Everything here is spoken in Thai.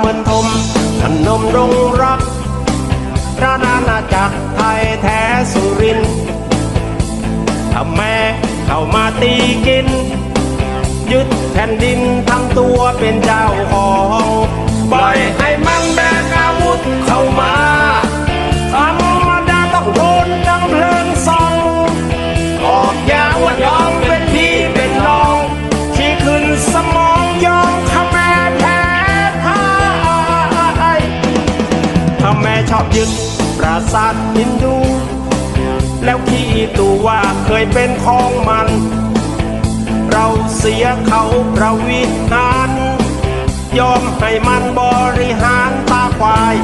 เหมือนทมพนมรงรักพระนานาจักรไทยแท้สุรินทำแม่เข้ามาตีกิน ยึดแผ่นดินทำตัวเป็นเจ้าของปล่อยให้มา แม่ชอบยึดปราสาทฮินดู แล้วขี้ตัว่าเคยเป็นของมัน เราเสียเขาประวินาน ยอมให้มันบริหารตาควาย